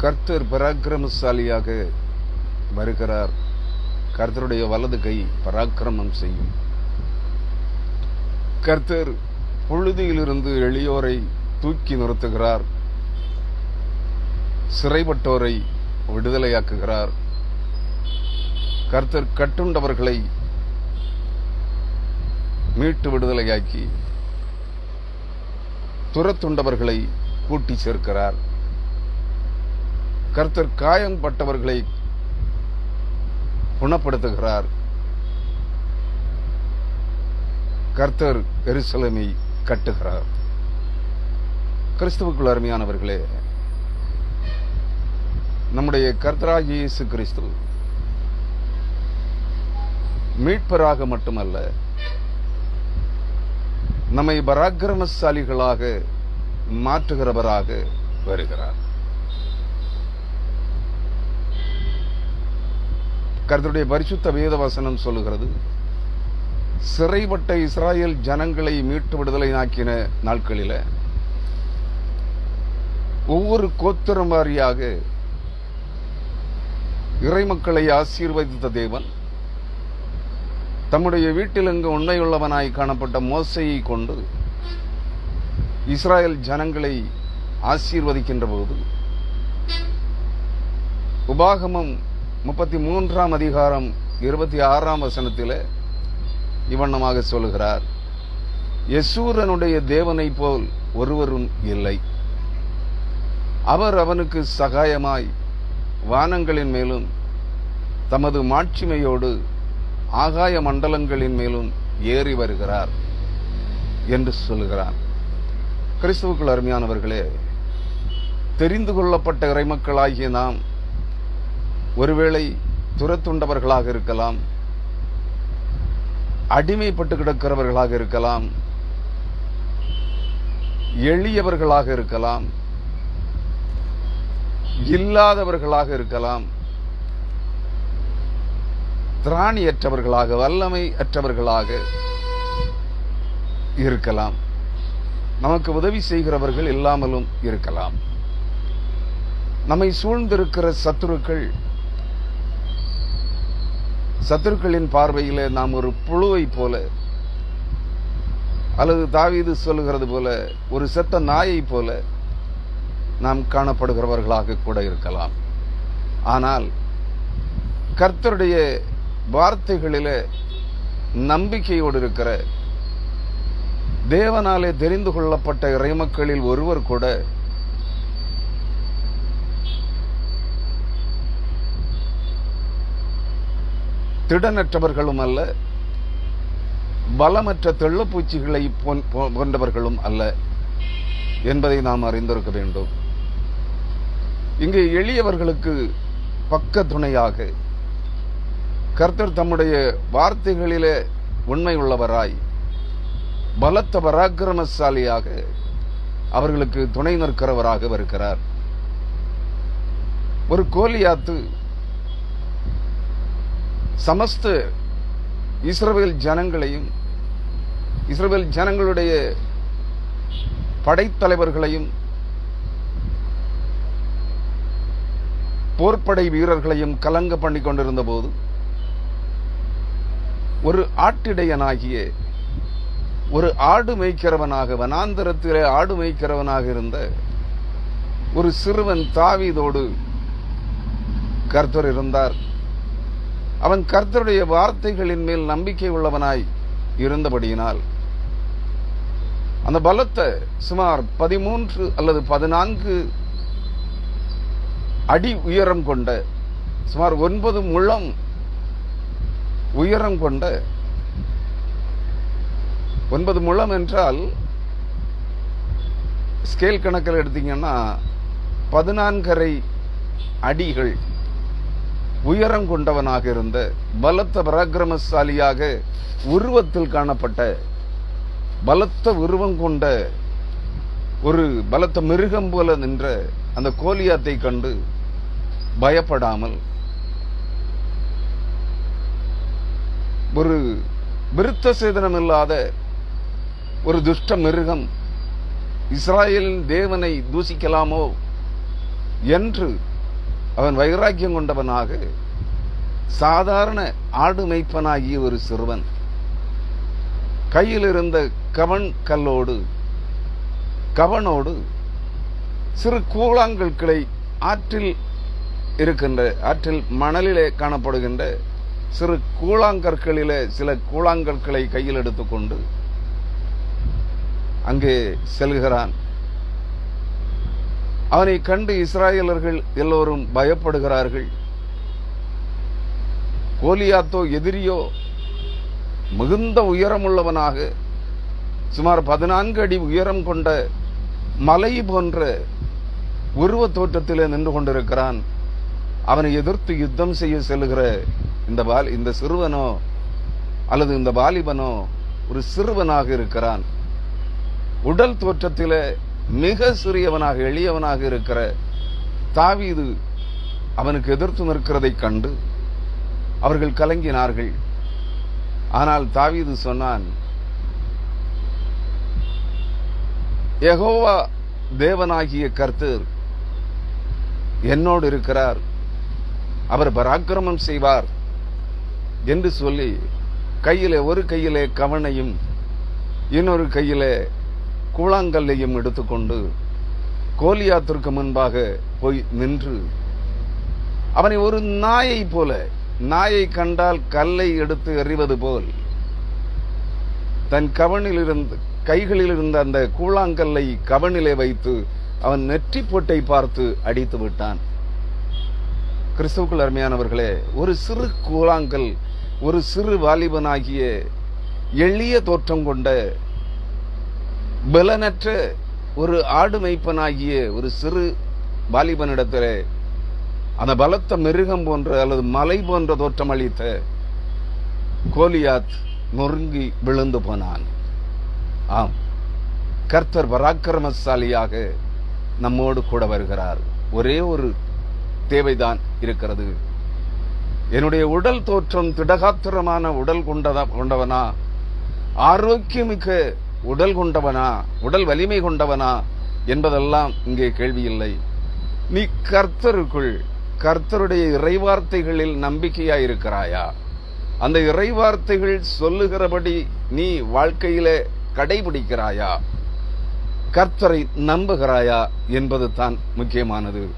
கர்த்தர் பராக்கிரமசாலியாக வருகிறார். கர்த்தருடைய வலது கை பராக்கிரமம் செய்யும். கர்த்தர் புழுதியிலிருந்து எளியோரை தூக்கி நிறுத்துகிறார். சிறைப்பட்டோரை விடுதலையாக்குகிறார். கர்த்தர் கட்டுண்டவர்களை மீட்டு விடுதலையாக்கி துரத்துண்டவர்களை கூட்டி சேர்க்கிறார். கர்த்தர் காயம்பட்டவர்களை குணப்படுத்துகிறார். கர்த்தர் எருசலமை கட்டுகிறார். கிறிஸ்துவுக்குள் அருமையானவர்களே நம்முடைய கர்த்தராக இயேசு கிறிஸ்து மீட்பராக மட்டுமல்ல நம்மை பராக்கிரமசாலிகளாக மாற்றுகிறவராக வருகிறார். கருத்துடைய பரிசுத்த வேத வசனம் சொல்லுகிறது சிறைப்பட்ட இஸ்ராயேல் ஜனங்களை மீட்டு விடுதலை நாக்கின நாட்களில் ஒவ்வொரு கோத்திரம் வாரியாக இறைமக்களை ஆசீர்வதித்த தேவன் தம்முடைய வீட்டில் அங்கு உண்மையுள்ளவனாய் காணப்பட்ட மோசையை கொண்டு இஸ்ராயல் ஜனங்களை ஆசீர்வதிக்கின்ற போது உபாகமம் முப்பத்தி மூன்றாம் அதிகாரம் இருபத்தி ஆறாம் வசனத்தில் இவண்ணமாக சொல்லுகிறார் யசூரனுடைய தேவனைப் போல் ஒருவரும் இல்லை. அவர் அவனுக்கு சகாயமாய் வானங்களின் மேலும் தமது மாட்சிமையோடு ஆகாய மண்டலங்களின் மேலும் ஏறி வருகிறார் என்று சொல்லுகிறார். கிறிஸ்துவுக்குள் அருமையானவர்களே தெரிந்து கொள்ளப்பட்ட இறைமக்களாகிய நாம் ஒருவேளை துரத்துண்டவர்களாக இருக்கலாம் அடிமைப்பட்டு கிடக்கிறவர்களாக இருக்கலாம் எளியவர்களாக இருக்கலாம் இல்லாதவர்களாக இருக்கலாம் திராணியற்றவர்களாக வல்லமை அற்றவர்களாக இருக்கலாம். நமக்கு உதவி செய்கிறவர்கள் இல்லாமலும் இருக்கலாம். நம்மை சூழ்ந்திருக்கிற சத்துருக்கள் சத்துருக்களின் பார்வையில் நாம் ஒரு புழுவை போல அல்லது தாவீது சொல்லுகிறது போல ஒரு செத்த நாயை போல நாம் காணப்படுகிறவர்களாக கூட இருக்கலாம். ஆனால் கர்த்தருடைய வார்த்தைகளில் நம்பிக்கையோடு இருக்கிற தேவனாலே தெரிந்து கொள்ளப்பட்ட இறைமக்களில் ஒருவர் கூட திடனற்றவர்களும் அல்ல பலமற்ற தெள்ளப்பூச்சிகளை போன்- போ- போன்றவர்களும் அல்ல என்பதை நாம் அறிந்திருக்க வேண்டும். இங்கு எளியவர்களுக்கு பக்க துணையாக கர்த்தர் தம்முடைய வார்த்தைகளிலே உண்மை உள்ளவராய் பலத்த பராக்கிரமசாலியாக அவர்களுக்கு துணை நிற்கிறவராக வருகிறார் ஒரு கோலியாத்து சமஸ்த இஸ்ரவேல் ஜனங்களையும் இஸ்ரவேல் ஜனங்களுடைய படைத்தலைவர்களையும் போர்ப்படை வீரர்களையும் கலங்க பண்ணி கொண்டிருந்த போது ஒரு ஆட்டிடையனாகிய ஒரு ஆடு மேய்க்கிறவனாக வனாந்தரத்திலே ஆடு மேய்க்கிறவனாக இருந்த ஒரு சிறுவன் தாவிதோடு கர்த்தர் இருந்தார். அவன் கர்த்தருடைய வார்த்தைகளின் மேல் நம்பிக்கை உள்ளவனாய் இருந்தபடியினால். அந்த பலத்த சுமார் பதிமூன்று அல்லது பதினான்கு அடி உயரம் கொண்ட சுமார் ஒன்பது முழம் உயரம் கொண்ட ஒன்பது முழம் என்றால் ஸ்கேல் கணக்கில் எடுத்தீங்கன்னா பதினான்கரை அடிகள் உயரம் கொண்டவனாக இருந்த பலத்த பராக்கிரமசாலியாக உருவத்தில் காணப்பட்ட பலத்த உருவம் கொண்ட ஒரு பலத்த மிருகம் போல நின்ற அந்த கோலியாத்தை கண்டு பயப்படாமல் ஒரு விருத்த சேதனம் இல்லாத ஒரு துஷ்ட மிருகம் இஸ்ராயலின் தேவனை தூசிக்கலாமோ என்று அவன் வைராக்கியம் கொண்டவனாக சாதாரண ஆடு மேய்ப்பனாகிய ஒரு சிறுவன். கையில் இருந்த கவன் கல்லோடு கவனோடு சிறு கூழாங்கற்களை ஆற்றில் இருக்கின்ற ஆற்றில் மணலிலே காணப்படுகின்ற சிறு கூழாங்கற்களிலே சில கூழாங்கற்களை கையில் எடுத்துக்கொண்டு அங்கே செல்கிறான். அவனை கண்டு இஸ்ராயலர்கள் எல்லோரும் பயப்படுகிறார்கள். கோலியாத்தோ எதிரியோ மிகுந்த உயரமுள்ளவனாக சுமார் பதினான்கு அடி உயரம் கொண்ட மலை போன்ற உருவ தோற்றத்திலே நின்று கொண்டிருக்கிறான். அவனை எதிர்த்து யுத்தம் செய்ய செல்லுகிற இந்த பால் இந்த சிறுவனோ அல்லது இந்த வாலிபனோ ஒரு சிறுவனாக இருக்கிறான். உடல் தோற்றத்திலே மிக சிறியவனாக எளியவனாக இருக்கிற தாவீது அவனுக்கு எதிர்த்து நிற்கிறதைக் கண்டு அவர்கள் கலங்கினார்கள். ஆனால் தாவீது சொன்னான் எகோவா தேவனாகிய கர்த்தர் என்னோடு இருக்கிறார். அவர் பராக்கிரமம் செய்வார் என்று சொல்லி கையிலே ஒரு கையிலே கவனையும் இன்னொரு கையிலே கூழாங்கல்லையும் எடுத்துக்கொண்டு கோலியாத்திற்கு முன்பாக போய் நின்று அவனை ஒரு நாயை போல நாயை கண்டால் கல்லை எடுத்து எறிவது போல் தன் கவனில் இருந்து கைகளில் இருந்த அந்த கூழாங்கல்லை கவனிலே வைத்து அவன் நெற்றி பொட்டை பார்த்து அடித்து விட்டான். கிறிஸ்துவுக்குள் அருமையானவர்களே ஒரு சிறு கூழாங்கல் ஒரு சிறு வாலிபனாகிய எளிய தோற்றம் கொண்ட பலனற்ற ஒரு ஆடு மேய்ப்பனாகிய ஒரு சிறு வாலிபனிடத்திலே அந்த பலத்த மிருகம் போன்ற அல்லது மலை போன்ற தோற்றம் அளித்த கோலியாத் நொறுங்கி விழுந்து போனான். ஆம். கர்த்தர் பராக்கிரமசாலியாக நம்மோடு கூட வருகிறார். ஒரே ஒரு தேவைதான் இருக்கிறது. என்னுடைய உடல் தோற்றம் திடகாத்திரமான உடல் கொண்டதா கொண்டவனா? ஆரோக்கியமிக்க உடல் கொண்டவனா உடல் வலிமை கொண்டவனா என்பதெல்லாம் இங்கே கேள்வி இல்லை. நீ கர்த்தருக்குள் கர்த்தருடைய இறைவார்த்தைகளில் நம்பிக்கையா இருக்கிறாயா அந்த இறைவார்த்தைகள் சொல்லுகிறபடி நீ வாழ்க்கையில கடைபிடிக்கிறாயா? கர்த்தரை நம்புகிறாயா என்பது தான் முக்கியமானது.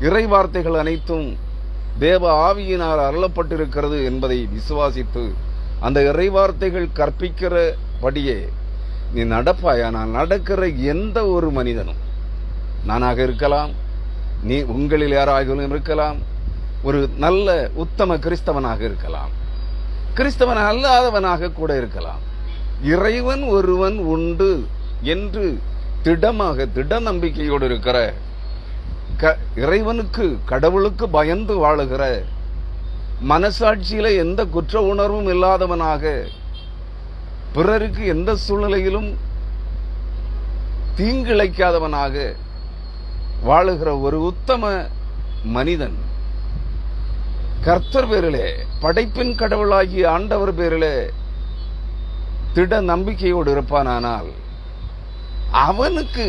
இறைவார்த்தைகள் அனைத்தும் தேவ ஆவியினால் அருளப்பட்டிருக்கிறது என்பதை விசுவாசித்து அந்த இறைவார்த்தைகள் கற்பிக்கிறபடியே நீ நடப்பாயா? நான் நடக்கிற எந்த ஒரு மனிதனும் நானாக இருக்கலாம். நீ உங்களில் யாராகவும் இருக்கலாம். ஒரு நல்ல உத்தம கிறிஸ்தவனாக இருக்கலாம். கிறிஸ்தவன் அல்லாதவனாக கூட இருக்கலாம். இறைவன் ஒருவன் உண்டு என்று திடமாக திட நம்பிக்கையோடு இருக்கிற க- இறைவனுக்கு கடவுளுக்கு பயந்து வாழுகிற மனசாட்சியில எந்த குற்ற உணர்வும் இல்லாதவனாக பிறருக்கு எந்த சூழ்நிலையிலும் தீங்கிழைக்காதவனாக வாழுகிற ஒரு உத்தம மனிதன். கர்த்தர் பேரிலே படைப்பின் கடவுளாகிய ஆண்டவர் பேரிலே திட நம்பிக்கையோடு இருப்பானானால் அவனுக்கு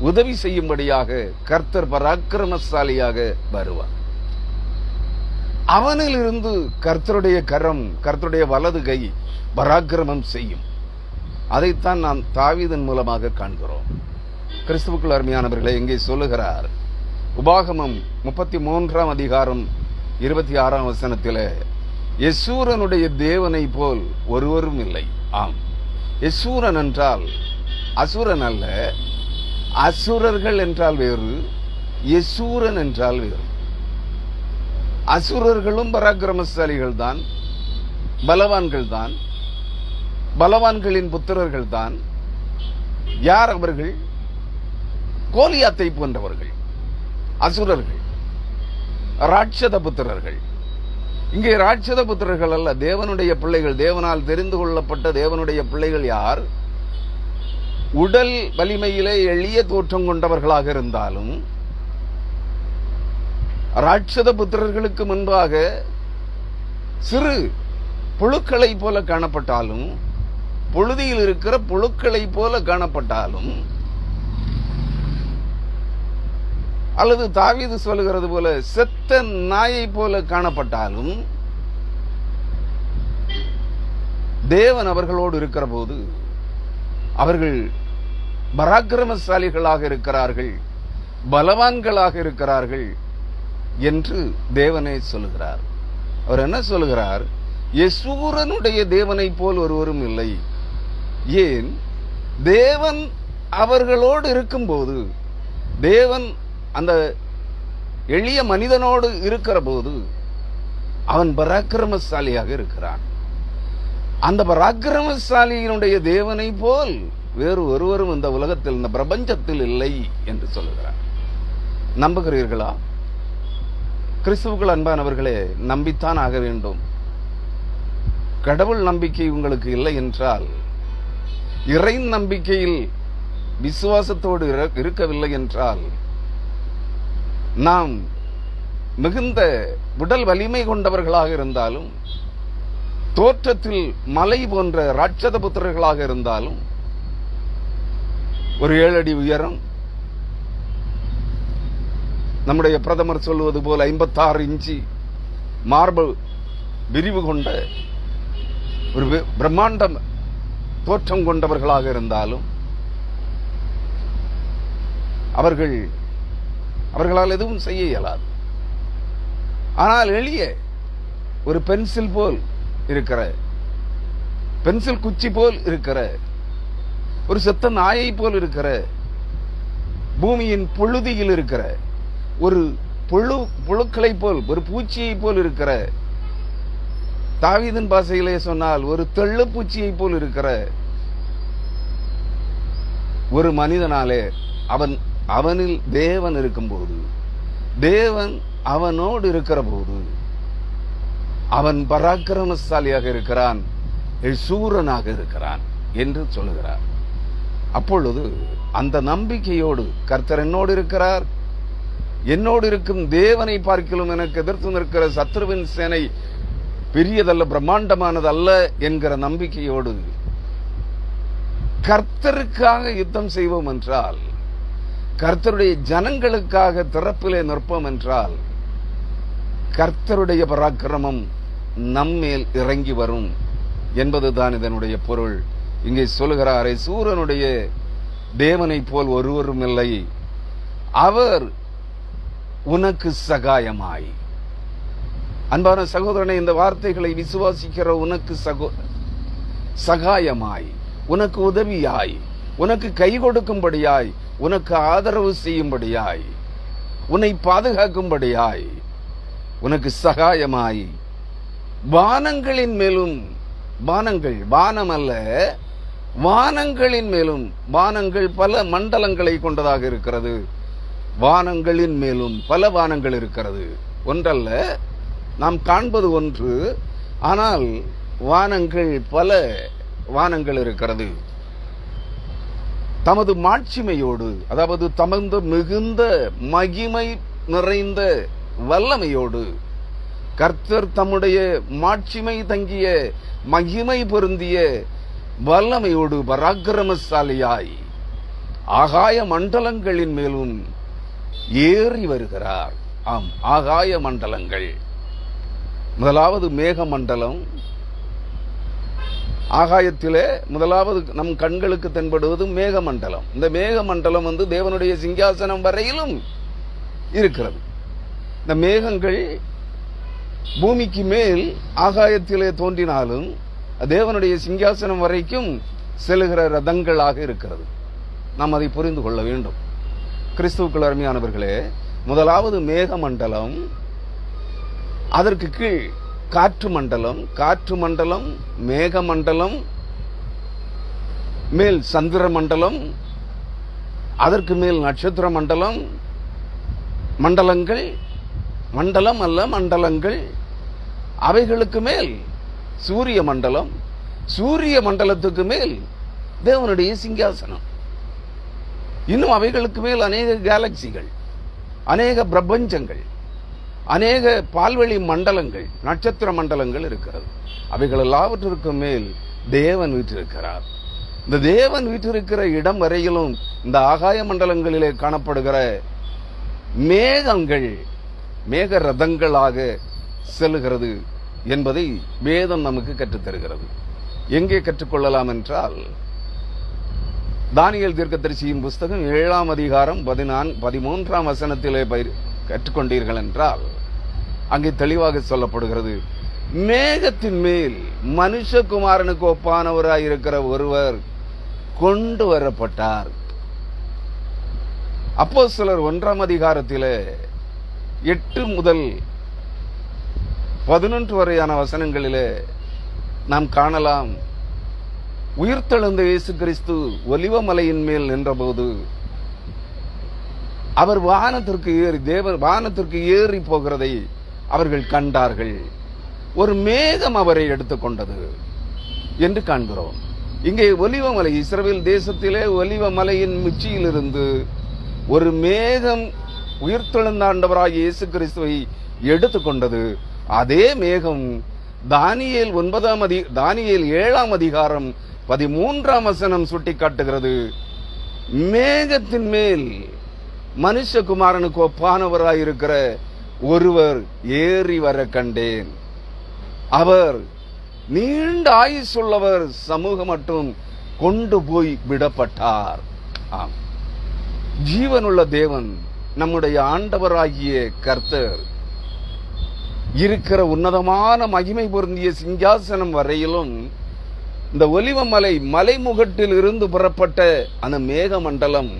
உதவி செய்யும்படியாக கர்த்தர் பராக்கிரமசாலியாக வருவான் அவனிலிருந்து கர்த்தருடைய கரம் கர்த்தருடைய வலது கை பராக்கிரமம் செய்யும். அதைத்தான் நாம் தாவீதன் மூலமாக காண்கிறோம். கிறிஸ்துவுக்குள் அருமையானவர்களை எங்கே சொல்லுகிறார். உபாகமம் முப்பத்தி மூன்றாம் அதிகாரம் இருபத்தி ஆறாம் வசனத்தில் யசூரனுடைய தேவனை போல் ஒருவரும் இல்லை. ஆம். யசூரன் என்றால் அசுரன் அல்ல அசுரர்கள் என்றால் வேறு யசூரன் என்றால் வேறு. அசுரர்களும் பராக்கிரமசாலிகள் தான் பலவான்கள் தான் பலவான்களின் புத்திரர்கள் தான் யார் அவர்கள்? கோலியாத்தை போன்றவர்கள் அசுரர்கள் ராட்சத புத்திரர்கள். இங்கே ராட்சத புத்திரர்கள் அல்ல தேவனுடைய பிள்ளைகள் தேவனால் தெரிந்து கொள்ளப்பட்ட தேவனுடைய பிள்ளைகள் யார்? உடல் வலிமையிலே எளிய தோற்றம் கொண்டவர்களாக இருந்தாலும் ராட்சத புத்திரர்களுக்கு முன்பாக சிறு புழுக்களை போல காணப்பட்டாலும் புழுதியில் இருக்கிற புழுக்களை போல காணப்பட்டாலும் அல்லது தாவீது சொல்லுகிறது போல செத்த நாயை போல காணப்பட்டாலும் தேவன் அவர்களோடு இருக்கிற போது அவர்கள் பராக்கிரமசாலிகளாக இருக்கிறார்கள் பலவான்களாக இருக்கிறார்கள். என்று தேவனை சொல்லுகிறார். அவர் என்ன சொல்லுகிறார்? யசூரனுடைய தேவனைப் போல் ஒருவரும் இல்லை. ஏன்? தேவன் அவர்களோடு இருக்கும்போது தேவன் அந்த எளிய மனிதனோடு இருக்கிற போது அவன் பராக்கிரமசாலியாக இருக்கிறான். அந்த பராக்கிரமசாலியினுடைய தேவனை போல் வேறு ஒருவரும் இந்த உலகத்தில் இந்த பிரபஞ்சத்தில் இல்லை என்று சொல்லுகிறார். நம்புகிறீர்களா? கிறிஸ்துவுக்குள் அன்பானவர்களே நம்பித்தான் ஆக வேண்டும். கடவுள் நம்பிக்கை உங்களுக்கு இல்லை என்றால் இறை நம்பிக்கையில் விசுவாசத்தோடு இருக்கவில்லை என்றால் நாம் மிகுந்த உடல் வலிமை கொண்டவர்களாக இருந்தாலும் தோற்றத்தில் மலை போன்ற ராட்சத புத்திரர்களாக இருந்தாலும் ஒரு ஏழடி உயரம் நம்முடைய பிரதமர் சொல்லுவது போல் ஐம்பத்தாறு இன்ச்சு மார்பு விரிவு கொண்ட ஒரு பிரம்மாண்டம் தோற்றம் கொண்டவர்களாக இருந்தாலும் அவர்கள் அவர்களால் எதுவும் செய்ய இயலாது. ஆனால் எளிய ஒரு பென்சில் போல் இருக்கிற பென்சில் குச்சி போல் இருக்கிற ஒரு செத்த நாயை போல் இருக்கிற பூமியின் புழுதியில் இருக்கிற ஒரு புழு புழுக்களை போல் ஒரு பூச்சியை போல் இருக்கிற தாவிதன் பாசையிலே சொன்னால் ஒரு தெள்ளு பூச்சியை போல் இருக்கிற ஒரு மனிதனாலே அவன் அவனில் தேவன் இருக்கும்போது தேவன் அவனோடு இருக்கிற போது அவன் பராக்கிரமசாலியாக இருக்கிறான் சூரனாக இருக்கிறான் என்று சொல்லுகிறார். அப்பொழுது அந்த நம்பிக்கையோடு கர்த்தர் என்னோடு இருக்கிறார் என்னோடு இருக்கும் தேவனை பார்க்கலும் எனக்கு எதிர்த்து நிற்கிற சத்ருவின் சேனை பெரியதல்ல பிரம்மாண்டமானதல்ல என்கிற நம்பிக்கையோடு கர்த்தருக்காக யுத்தம் செய்வோம் என்றால் கர்த்தருடைய ஜனங்களுக்காக திறப்பிலே நிற்போம் என்றால் கர்த்தருடைய பராக்கிரமம் நம்மேல் இறங்கி வரும் என்பதுதான் இதனுடைய பொருள். இங்கே சொல்லுகிறாரே சூரனுடைய தேவனைப் போல் ஒருவரும் இல்லை. அவர் உனக்கு சகாயமாய். அன்பான சகோதரனை இந்த வார்த்தைகளை விசுவாசிக்கிற உனக்கு சகோ சகாயமாய். உனக்கு உதவியாய். உனக்கு கை கொடுக்கும்படியாய். உனக்கு ஆதரவு செய்யும்படியாய். உன்னை பாதுகாக்கும்படியாய். உனக்கு சகாயமாய். வானங்களின் மேலும் வானங்கள் வானம் அல்ல வானங்களின் மேலும் வானங்கள் பல மண்டலங்களை கொண்டதாக இருக்கிறது. வானங்களின் மேலும் பல வானங்கள் இருக்கிறது. ஒன்றல்ல நாம் காண்பது ஒன்று ஆனால் வானங்கள் பல வானங்கள் இருக்கிறது. தமது மாட்சிமையோடு அதாவது தமது மிகுந்த மகிமை நிறைந்த வல்லமையோடு கர்த்தர் தம்முடைய மாட்சிமை தங்கிய மகிமை பொருந்திய வல்லமையோடு பராக்கிரமசாலியாய் ஆகாய மண்டலங்களின் மேலும் ஏறி வருகிறார். ஆம் ஆகாய மண்டலங்கள். முதலாவது மேக மண்டலம். ஆகாயத்திலே முதலாவது நம் கண்களுக்கு தென்படுவது மேகமண்டலம் இந்த மேகமண்டலம் வந்து தேவனுடைய சிங்காசனம் வரையிலும் இருக்கிறது. இந்த மேகங்கள் பூமிக்கு மேல் ஆகாயத்திலே தோன்றினாலும் தேவனுடைய சிங்காசனம் வரைக்கும் செல்லுகிற ரதங்களாக இருக்கிறது. நாம் அதை புரிந்து கொள்ள வேண்டும். கிறிஸ்துவுக்கள் அருமையானவர்களே முதலாவது மேகமண்டலம் அதற்கு கீழ் காற்று மண்டலம் காற்று மண்டலம் மேகமண்டலம் மேல் சந்திர மண்டலம் அதற்கு மேல் நட்சத்திர மண்டலம் மண்டலங்கள் மண்டலம் அல்ல மண்டலங்கள் அவைகளுக்கு மேல் சூரிய மண்டலம் சூரிய மண்டலத்துக்கு மேல் தேவனுடைய சிங்காசனம். இன்னும் அவைகளுக்கு மேல் அநேக கேலக்சிகள் அநேக பிரபஞ்சங்கள் அநேக பால்வெளி மண்டலங்கள் நட்சத்திர மண்டலங்கள் இருக்கிறது. அவைகள் எல்லாவற்றிற்கும் மேல் தேவன் வீற்றிருக்கிறார். இந்த தேவன் வீற்றிருக்கிற இடம் வரையிலும் இந்த ஆகாய மண்டலங்களிலே காணப்படுகிற மேகங்கள் மேக ரதங்களாக செல்லுகிறது என்பதை வேதம் நமக்கு கற்றுத் தருகிறது எங்கே கற்றுக்கொள்ளலாம் என்றால் தானியல் தீர்க்கதரிசியின் புஸ்தகம் ஏழாம் அதிகாரம் பதினான் பதிமூன்றாம் வசனத்திலே பயிர் கற்றுக்கொண்டீர்கள் என்றால் அங்கே தெளிவாக சொல்லப்படுகிறது. மேகத்தின் மேல் மனுஷகுமாரனுக்கு ஒப்பானவராய் இருக்கிற ஒருவர் கொண்டு வரப்பட்டார். அப்போ சிலர் ஒன்றாம் அதிகாரத்தில் எட்டு முதல் பதினொன்று வரையான வசனங்களிலே நாம் காணலாம். உயிர்த்தெழுந்த இயேசு கிறிஸ்து ஒலிவமலையின் மேல் நின்றபோது அவர் வானத்திற்கு ஏறி தேவர் வானத்திற்கு ஏறி போகிறதை அவர்கள் கண்டார்கள். ஒரு மேகம் அவரை எடுத்துக்கொண்டது என்று காண்கிறோம். இங்கே ஒலிவமலை இஸ்ரேல் தேசத்திலே ஒலிவமலையின் உச்சியிலிருந்து ஒரு மேகம் உயிர்த்தெழுந்த ஆண்டவராக இயேசு கிறிஸ்துவை எடுத்துக்கொண்டது. அதே மேகம் தானியல் ஒன்பதாம் அதி தானியல் ஏழாம் அதிகாரம் பதிமூன்றாம் வசனம் சுட்டிக்காட்டுகிறது. மேகத்தின் மேல் மனுஷகுமாரனுக்கு ஒப்பானவராயிருக்கிற ஒருவர் ஏறி வர கண்டேன். அவர் நீண்ட ஆயுசுள்ளவர் சமூகம் மட்டும் கொண்டு போய் விடப்பட்டார். ஆம். ஜீவனுள்ள தேவன் நம்முடைய ஆண்டவராகிய கர்த்தர் இருக்கிற உன்னதமான மகிமை பொருந்திய சிங்காசனம் வரையிலும் இந்த ஒலிவமலை மலைமுகட்டில் இருந்து புறப்பட்ட அந்த மேகமண்டலம்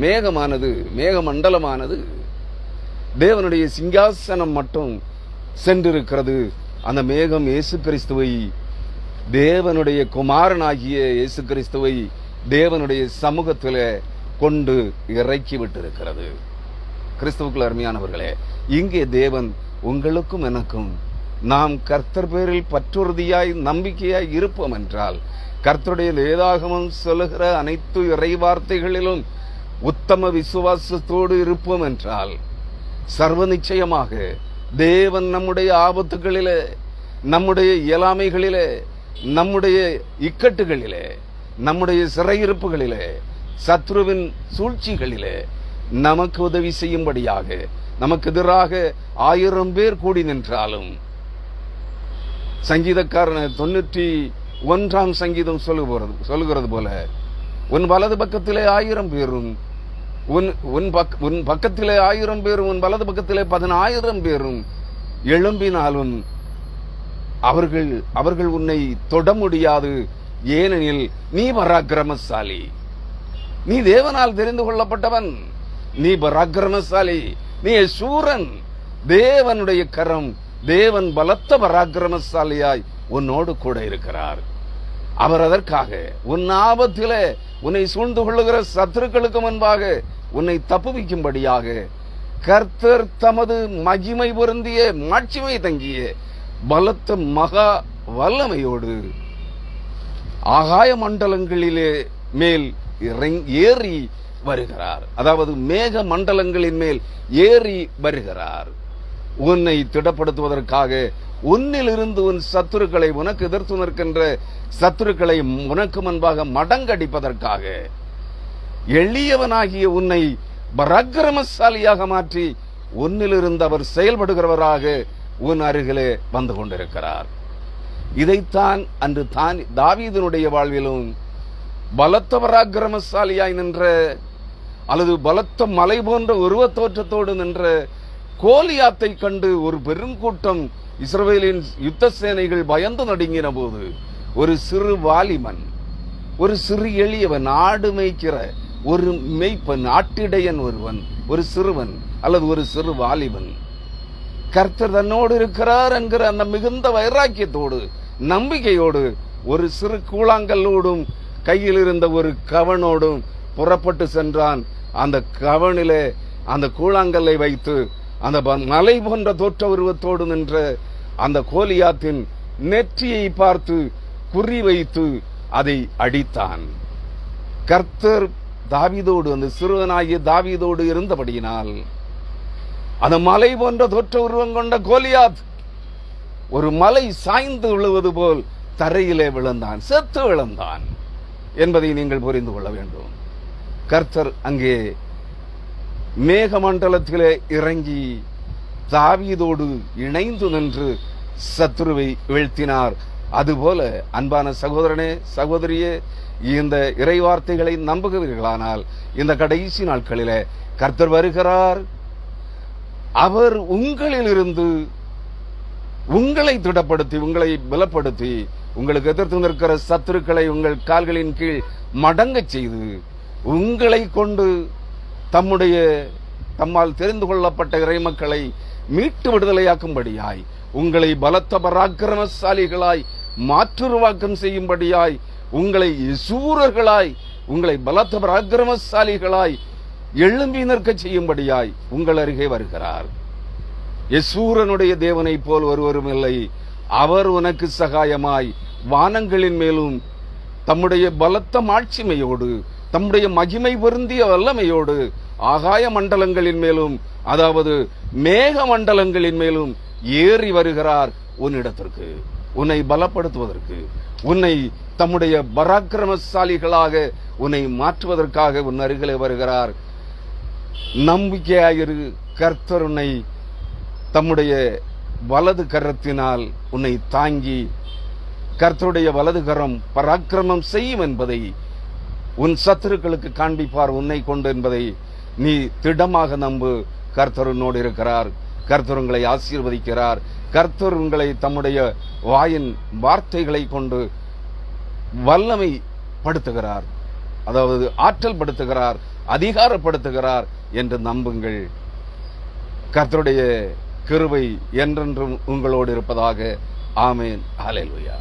மேகமானது மேகமண்டலமானது தேவனுடைய சிங்காசனம் மட்டும் சென்றிருக்கிறது. அந்த மேகம் இயேசு கிறிஸ்துவை தேவனுடைய குமாரனாகிய இயேசு கிறிஸ்துவை தேவனுடைய சமூகத்தில் கொண்டு இறக்கி விட்டிருக்கிறது கிறிஸ்துவுக்குள் அருமையானவர்களே இங்கே தேவன் உங்களுக்கும் எனக்கும் நாம் கர்த்தர் பேரில் பற்றுறுதியாய் நம்பிக்கையாய் இருப்போம் என்றால் கர்த்தருடைய வேதாகமம் சொல்லுகிற அனைத்து இறை வார்த்தைகளிலும் உத்தம விசுவாசத்தோடு இருப்போம் என்றால் சர்வ நிச்சயமாக தேவன் நம்முடைய ஆபத்துகளிலே நம்முடைய இயலாமைகளிலே நம்முடைய இக்கட்டுகளிலே நம்முடைய சிறையிருப்புகளிலே சத்ருவின் சூழ்ச்சிகளிலே நமக்கு உதவி செய்யும்படியாக நமக்கு எதிராக ஆயிரம் பேர் கூடி நின்றாலும் சங்கீதக்காரன் தொண்ணூற்றி ஒன்றாம் சங்கீதம் சொல்லுகிறது சொல்லுகிறது போல உன் வலது பக்கத்திலே ஆயிரம் பேரும் உன் உன் பக் உன் பக்கத்திலே ஆயிரம் பேரும் உன் வலது பக்கத்திலே பதினாயிரம் பேரும் எழும்பினாலும் அவர்கள் அவர்கள் உன்னை தொட முடியாது. ஏனெனில் நீ பராக்கிரமசாலி. நீ தேவனால் தெரிந்து கொள்ளப்பட்டவன். நீ பராக்கிரமசாலி. நீ சூரன். தேவனுடைய கரம் தேவன் பலத்த பராக்கிரமசாலியாய் உன்னோடு கூட இருக்கிறார். அவர் அதற்காக உன் ஆபத்தில் உன்னை சூழ்ந்து கொள்ளுகிற சத்துருக்களுக்கு முன்பாக உன்னை தப்புவிக்கும்படியாக கர்த்தர் தமது மகிமை பொருந்திய மாட்சிமை தங்கிய பலத்த மகா வல்லமையோடு ஆகாய மண்டலங்களிலே மேல் இறங்- ஏறி வருகிறார். அதாவது மேக மண்டலங்களின் மேல் ஏறி வருகிறார். உன்னை திடப்படுத்துவதற்காக உன்னிலிருந்து உன் சத்துருக்களை உனக்கு எதிர்த்து நிற்கின்ற சத்துருக்களை உனக்கு முன்பாக மடங்கடிப்பதற்காக எளியவனாகிய உன்னை பராக்கிரமசாலியாக மாற்றி உன்னிலிருந்து அவர் செயல்படுகிறவராக உன் அருகிலே வந்து கொண்டிருக்கிறார். இதைத்தான் அன்று தான் தாவீதனுடைய வாழ்விலும் பலத்த பராக்கிரமசாலியாய் நின்ற அல்லது பலத்த மலை போன்ற உருவத் தோற்றத்தோடு நின்ற கோலியாத்தை கண்டு ஒரு பெருங்கூட்டம் இஸ்ரவேலின் யுத்த சேனைகள் பயந்து நடுங்கின போது ஒரு சிறு வாலிமன் ஒரு சிறு எளியவன் ஆடு மேய்க்கிற ஒரு மேய்ப்பன் ஆட்டிடையன் ஒருவன் ஒரு சிறுவன் அல்லது ஒரு சிறு வாலிபன். கர்த்தர் தன்னோடு இருக்கிறார் என்கிற அந்த மிகுந்த வைராக்கியத்தோடு நம்பிக்கையோடு ஒரு சிறு கூழாங்கல்லோடும் கையில் இருந்த ஒரு கவனோடும் புறப்பட்டு சென்றான். அந்த கவனிலே அந்த கூழாங்கல்லை வைத்து அந்த ப- மலை போன்ற தோற்ற உருவத்தோடு நின்ற அந்த கோலியாத்தின் நெற்றியை பார்த்து குறி வைத்து அதை அடித்தான். கர்த்தர் தாவிதோடு அந்த சிறுவனாகிய தாவிதோடு இருந்தபடியினால் அந்த மலை போன்ற தோற்ற உருவம் கொண்ட கோலியாத் ஒரு மலை சாய்ந்து விழுவது போல் தரையிலே விழுந்தான் செத்து விழுந்தான் என்பதை நீங்கள் புரிந்து கொள்ள வேண்டும். கர்த்தர் அங்கே மேகமண்டலத்திலே இறங்கி தாவீதோடு இணைந்து நின்று சத்துருவை வீழ்த்தினார். அதுபோல அன்பான சகோதரனே சகோதரியே இந்த இறைவார்த்தைகளை நம்புகிறீர்களானால் இந்த கடைசி நாட்களில் கர்த்தர் வருகிறார். அவர் உங்களிலிருந்து உங்களை திடப்படுத்தி உங்களை பலப்படுத்தி உங்களுக்கு எதிர்த்து நிற்கிற சத்துருக்களை உங்கள் கால்களின் கீழ் மடங்கச் செய்து உங்களை கொண்டு தம்முடைய தம்மால் தெரிந்து கொள்ளப்பட்ட இறைமக்களை மீட்டு விடுதலையாக்கும்படியாய் உங்களை பலத்த பராக்கிரமசாலிகளாய் மாற்றுருவாக்கம் செய்யும்படியாய் உங்களை சூரர்களாய் உங்களை பலத்த பராக்கிரமசாலிகளாய் எழும்பி நிற்க செய்யும்படியாய் உங்கள் அருகே வருகிறார். யசூரனுடைய தேவனைப் போல் ஒருவரும் இல்லை. அவர் உனக்கு சகாயமாய் வானங்களின் மேலும் தம்முடைய பலத்த மாட்சிமையோடு தம்முடைய மகிமை பொருந்திய வல்லமையோடு ஆகாய மண்டலங்களின் மேலும் அதாவது மேக மண்டலங்களின் மேலும் ஏறி வருகிறார் உன்னிடத்திற்கு. உன்னை பலப்படுத்துவதற்கு. உன்னை தம்முடைய பராக்கிரமசாலிகளாக உன்னை மாற்றுவதற்காக உன் அருகிலே வருகிறார். நம்பிக்கையாயிரு கர்த்தர் உன்னை தம்முடைய வலது கரத்தினால் உன்னை தாங்கி கர்த்தருடைய வலது கரம் பராக்கிரமம் செய்யும் என்பதை உன் சத்துருக்களுக்கு காண்பிப்பார் உன்னை கொண்டு என்பதை நீ திடமாக நம்பு. கர்த்தர் உன்னோடு இருக்கிறார். கர்த்தர் உங்களை ஆசீர்வதிக்கிறார். கர்த்தர் உங்களை தம்முடைய வாயின் வார்த்தைகளை கொண்டு வல்லமை படுத்துகிறார் அதாவது ஆற்றல் படுத்துகிறார் அதிகாரப்படுத்துகிறார் என்று நம்புங்கள். கர்த்தருடைய கிருவை என்றென்றும் உங்களோடு இருப்பதாக. ஆமேன். ஹalleluya.